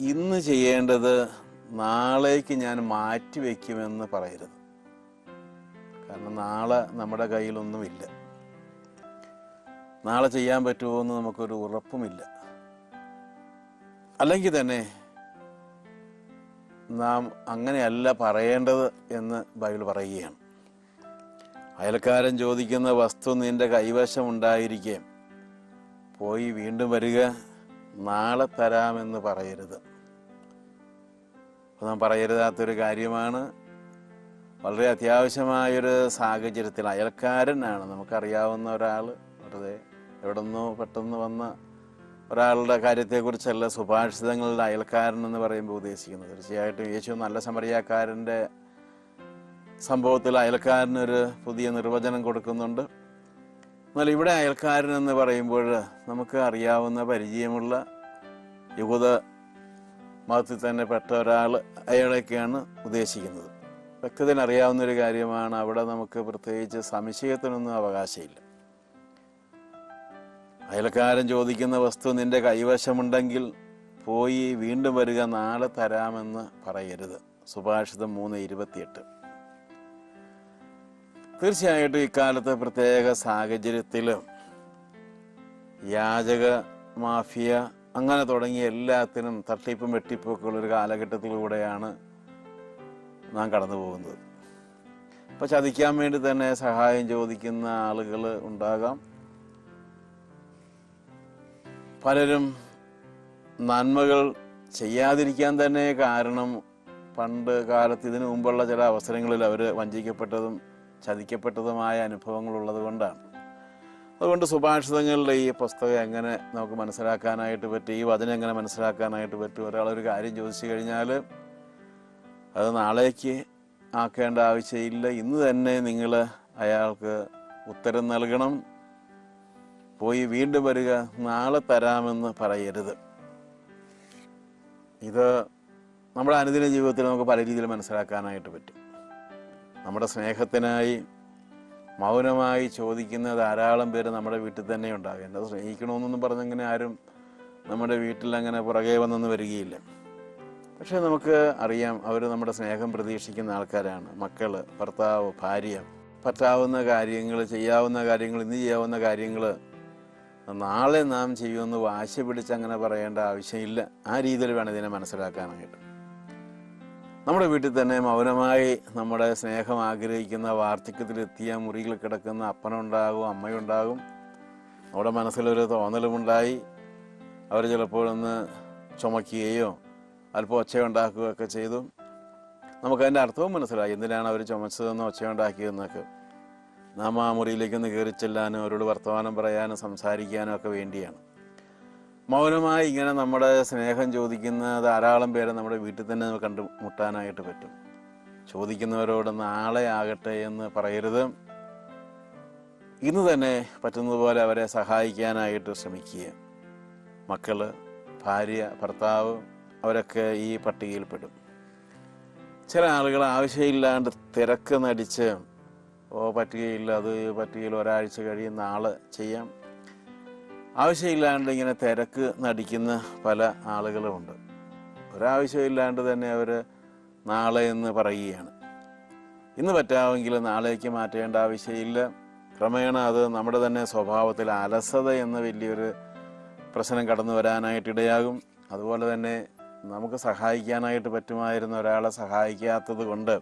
ഇന്ന് ചെയ്യേണ്ടത് നാളേക്ക് ഞാൻ മാറ്റി വയ്ക്കുമെന്ന് പറയരുത്. കാരണം നാളെ നമ്മുടെ കയ്യിലൊന്നുമില്ല. നാളെ ചെയ്യാൻ പറ്റുമോ എന്ന് നമുക്കൊരു ഉറപ്പുമില്ല. അല്ലെങ്കിൽ തന്നെ നാം അങ്ങനെയല്ല പറയേണ്ടത് എന്ന് ബൈബിൾ പറയുകയാണ്. അയൽക്കാരൻ ചോദിക്കുന്ന വസ്തു നിന്റെ കൈവശം ഉണ്ടായിരിക്കെ. പോയി വീണ്ടും വരിക. നാളെ തരാമെന്ന് പറയരുത്. അപ്പോൾ നാം പറയരുതാത്തൊരു കാര്യമാണ്. വളരെ അത്യാവശ്യമായൊരു സാഹചര്യത്തിൽ അയൽക്കാരനാണ്. നമുക്കറിയാവുന്ന ഒരാൾ വെറുതെ എവിടെ നിന്നോ പെട്ടെന്ന് വന്ന ഒരാളുടെ കാര്യത്തെക്കുറിച്ചല്ല സുഭാഷിതങ്ങളുടെ അയൽക്കാരൻ എന്ന് പറയുമ്പോൾ ഉദ്ദേശിക്കുന്നത്. തീർച്ചയായിട്ടും യേശു നല്ല സമരിയാക്കാരന്റെ സംഭവത്തിൽ അയൽക്കാരനൊരു പുതിയ നിർവചനം കൊടുക്കുന്നുണ്ട്. എന്നാൽ ഇവിടെ അയൽക്കാരൻ എന്ന് പറയുമ്പോൾ നമുക്ക് അറിയാവുന്ന പരിചയമുള്ള യുഗത മതത്തിൽ തന്നെ പെട്ട ഒരാൾ അയാളൊക്കെയാണ് ഉദ്ദേശിക്കുന്നത്. വ്യക്തത്തിന് അറിയാവുന്ന ഒരു കാര്യമാണ് അവിടെ നമുക്ക് പ്രത്യേകിച്ച് സംശയത്തിനൊന്നും അവകാശമില്ല. അയൽക്കാരൻ ചോദിക്കുന്ന വസ്തു നിന്റെ കൈവശമുണ്ടെങ്കിൽ പോയി വീണ്ടും വരിക നാളെ തരാമെന്ന് പറയരുത്. സുഭാഷിതം മൂന്ന് ഇരുപത്തിയെട്ട്. തീർച്ചയായിട്ടും ഇക്കാലത്തെ പ്രത്യേക സാഹചര്യത്തിൽ യാചക മാഫിയ അങ്ങനെ തുടങ്ങിയ എല്ലാത്തിനും തട്ടിപ്പും വെട്ടിപ്പും ഒക്കെ ഉള്ളൊരു കാലഘട്ടത്തിലൂടെയാണ് നാം കടന്നു പോകുന്നത്. അപ്പോൾ ചതിക്കാൻ വേണ്ടി തന്നെ സഹായം ചോദിക്കുന്ന ആളുകൾ ഉണ്ടാകാം. പലരും നന്മകൾ ചെയ്യാതിരിക്കാൻ തന്നെ കാരണം പണ്ട് കാലത്ത് ഇതിനു മുമ്പുള്ള ചില അവസരങ്ങളിൽ അവർ വഞ്ചിക്കപ്പെട്ടതും ചതിക്കപ്പെട്ടതുമായ അനുഭവങ്ങളുള്ളത് കൊണ്ടാണ്. അതുകൊണ്ട് സുഭാഷിതങ്ങളുടെ ഈ പുസ്തകം എങ്ങനെ നമുക്ക് മനസ്സിലാക്കാനായിട്ട് പറ്റും ഈ വചനം എങ്ങനെ മനസ്സിലാക്കാനായിട്ട് പറ്റും ഒരാളൊരു കാര്യം ചോദിച്ചു കഴിഞ്ഞാൽ അത് നാളേക്ക് ആക്കേണ്ട ആവശ്യമില്ല. ഇന്ന് തന്നെ നിങ്ങൾ അയാൾക്ക് ഉത്തരം നൽകണം. പോയി വീണ്ടും വരിക. നാളെ തരാമെന്ന് പറയരുത്. ഇത് നമ്മുടെ അനുദിന ജീവിതത്തിൽ നമുക്ക് പല രീതിയിൽ മനസ്സിലാക്കാനായിട്ട് പറ്റും. നമ്മുടെ സ്നേഹത്തിനായി മൗനമായി ചോദിക്കുന്ന ധാരാളം പേര് നമ്മുടെ വീട്ടിൽ തന്നെ ഉണ്ടാകും. എന്നെ സ്നേഹിക്കണമെന്നൊന്നും പറഞ്ഞങ്ങനെ ആരും നമ്മുടെ വീട്ടിൽ അങ്ങനെ പുറകെ വന്നൊന്നും വരികയില്ല. പക്ഷേ നമുക്ക് അറിയാം അവർ നമ്മുടെ സ്നേഹം പ്രതീക്ഷിക്കുന്ന ആൾക്കാരാണ്. മക്കൾ ഭർത്താവ് ഭാര്യ. പറ്റാവുന്ന കാര്യങ്ങൾ ചെയ്യാവുന്ന കാര്യങ്ങൾ ഇന്ന് ചെയ്യാവുന്ന കാര്യങ്ങൾ നാളെ നാം ചെയ്യുമെന്ന് വാശി പിടിച്ച് അങ്ങനെ പറയേണ്ട ആവശ്യമില്ല. ആ രീതിയിൽ വേണം ഇതിനെ മനസ്സിലാക്കാനായിട്ട്. നമ്മുടെ വീട്ടിൽ തന്നെ മൗനമായി നമ്മുടെ സ്നേഹം ആഗ്രഹിക്കുന്ന വാർദ്ധക്യത്തിലെത്തിയ മുറിയിൽ കിടക്കുന്ന അപ്പനുണ്ടാകും അമ്മയുണ്ടാകും. നമ്മുടെ മനസ്സിലൊരു തോന്നലുമുണ്ടായി. അവർ ചിലപ്പോഴൊന്ന് ചുമക്കുകയോ അല്പം ഒച്ചയുണ്ടാക്കുകയൊക്കെ ചെയ്തു. നമുക്കതിന്റെ അർത്ഥവും മനസ്സിലായി. എന്തിനാണ് അവർ ചുമച്ചതെന്ന് ഒച്ചയുണ്ടാക്കിയതെന്നൊക്കെ. നാം ആ മുറിയിലേക്കൊന്ന് കയറി ചെല്ലാനും അവരോട് വർത്തമാനം പറയാനും സംസാരിക്കാനും ഒക്കെ വേണ്ടിയാണ്. മൗനമായി ഇങ്ങനെ നമ്മുടെ സ്നേഹം ചോദിക്കുന്ന ധാരാളം പേരെ നമ്മുടെ വീട്ടിൽ തന്നെ കണ്ടുമുട്ടാനായിട്ട് പറ്റും. ചോദിക്കുന്നവരോട് നാളെ ആകട്ടെ എന്ന് പറയരുത്. ഇന്ന് തന്നെ പറ്റുന്നതുപോലെ അവരെ സഹായിക്കാനായിട്ട് ശ്രമിക്കുക. മക്കൾ ഭാര്യ ഭർത്താവ് അവരൊക്കെ ഈ പട്ടികയിൽപ്പെടും ചില ആളുകൾ ആവശ്യമില്ലാണ്ട് തിരക്ക് നടിച്ച് ഓ പറ്റുകയില്ല അത് പറ്റുകയില്ല ഒരാഴ്ച കഴിയുന്ന നാളെ ചെയ്യാം. ആവശ്യമില്ലാണ്ട് ഇങ്ങനെ തിരക്ക് നടിക്കുന്ന പല ആളുകളുമുണ്ട്. ഒരാവശ്യമില്ലാണ്ട് തന്നെ അവർ നാളെ എന്ന് പറയുകയാണ്. ഇന്ന് പറ്റാമെങ്കിൽ നാളേക്ക് മാറ്റേണ്ട ആവശ്യമില്ല. ക്രമേണ അത് നമ്മുടെ തന്നെ സ്വഭാവത്തിൽ അലസത എന്ന വലിയൊരു പ്രശ്നം കടന്നു വരാനായിട്ട് ഇടയാകും. അതുപോലെ തന്നെ നമുക്ക് സഹായിക്കാനായിട്ട് പറ്റുമായിരുന്ന ഒരാളെ സഹായിക്കാത്തത് കൊണ്ട്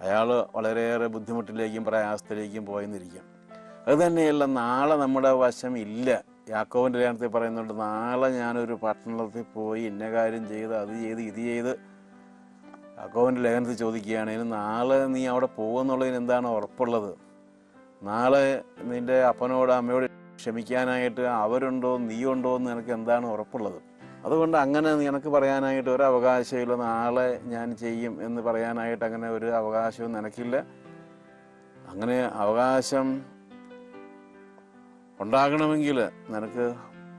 അയാൾ വളരെയേറെ ബുദ്ധിമുട്ടിലേക്കും പ്രയാസത്തിലേക്കും പോയെന്നിരിക്കും. അതുതന്നെയല്ല നാളെ നമ്മുടെ വശം ഇല്ല. യാക്കോവിന്റെ ലേഖനത്തിൽ പറയുന്നുണ്ട് നാളെ ഞാനൊരു പട്ടണത്തിൽ പോയി ഇന്ന കാര്യം ചെയ്ത് അത് ചെയ്ത് ഇത് ചെയ്ത്. യാക്കോവിന്റെ ലേഖനത്തിൽ ചോദിക്കുകയാണെങ്കിൽ നാളെ നീ അവിടെ പോകുമെന്നുള്ളതിന് എന്താണ് ഉറപ്പുള്ളത്? നാളെ നിന്റെ അപ്പനോട് അമ്മയോട് ക്ഷമിക്കാനായിട്ട് അവരുണ്ടോ നീയുണ്ടോ എന്ന് നിനക്ക് എന്താണ് ഉറപ്പുള്ളത്? അതുകൊണ്ട് അങ്ങനെ നിനക്ക് പറയാനായിട്ട് ഒരു അവകാശമില്ല നാളെ ഞാൻ ചെയ്യും എന്ന് പറയാനായിട്ട് അങ്ങനെ ഒരു അവകാശവും നിനക്കില്ല. അങ്ങനെ അവകാശം ഉണ്ടാകണമെങ്കിൽ നിനക്ക്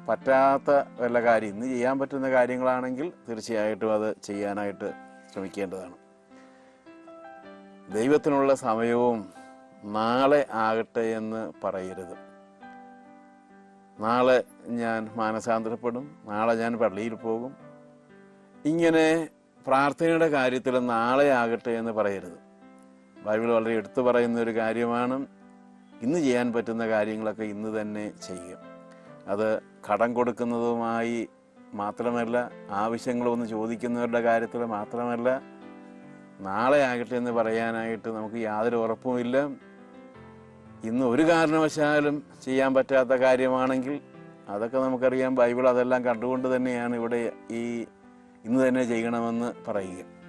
പറ്റാത്ത വല്ല കാര്യം ഇന്ന് ചെയ്യാൻ പറ്റുന്ന കാര്യങ്ങളാണെങ്കിൽ തീർച്ചയായിട്ടും അത് ചെയ്യാനായിട്ട് ശ്രമിക്കേണ്ടതാണ്. ദൈവത്തിനുള്ള സമയവും നാളെ ആകട്ടെ എന്ന് പറയരുത്. നാളെ ഞാൻ മാനസാന്തരപ്പെടും നാളെ ഞാൻ പള്ളിയിൽ പോകും. ഇങ്ങനെ പ്രാർത്ഥനയുടെ കാര്യത്തിൽ നാളെ ആകട്ടെ എന്ന് പറയരുത്. ബൈബിൾ വളരെ എടുത്തു പറയുന്ന ഒരു കാര്യമാണ്. ഇന്ന് ചെയ്യാൻ പറ്റുന്ന കാര്യങ്ങളൊക്കെ ഇന്ന് തന്നെ ചെയ്യും. അത് കടം കൊടുക്കുന്നതുമായി മാത്രമല്ല ആവശ്യങ്ങളൊന്ന് ചോദിക്കുന്നവരുടെ കാര്യത്തിൽ മാത്രമല്ല നാളെ ആകട്ടെ എന്ന് പറയാനായിട്ട് നമുക്ക് യാതൊരു ഉറപ്പുമില്ല ഇന്ന് ഒരു കാരണവശാലും ചെയ്യാൻ പറ്റാത്ത കാര്യമാണെങ്കിൽ അതൊക്കെ നമുക്കറിയാം. ബൈബിൾ അതെല്ലാം കണ്ടുകൊണ്ട് തന്നെയാണ് ഇവിടെ ഈ ഇന്ന് തന്നെ ചെയ്യണമെന്ന് പറയുക.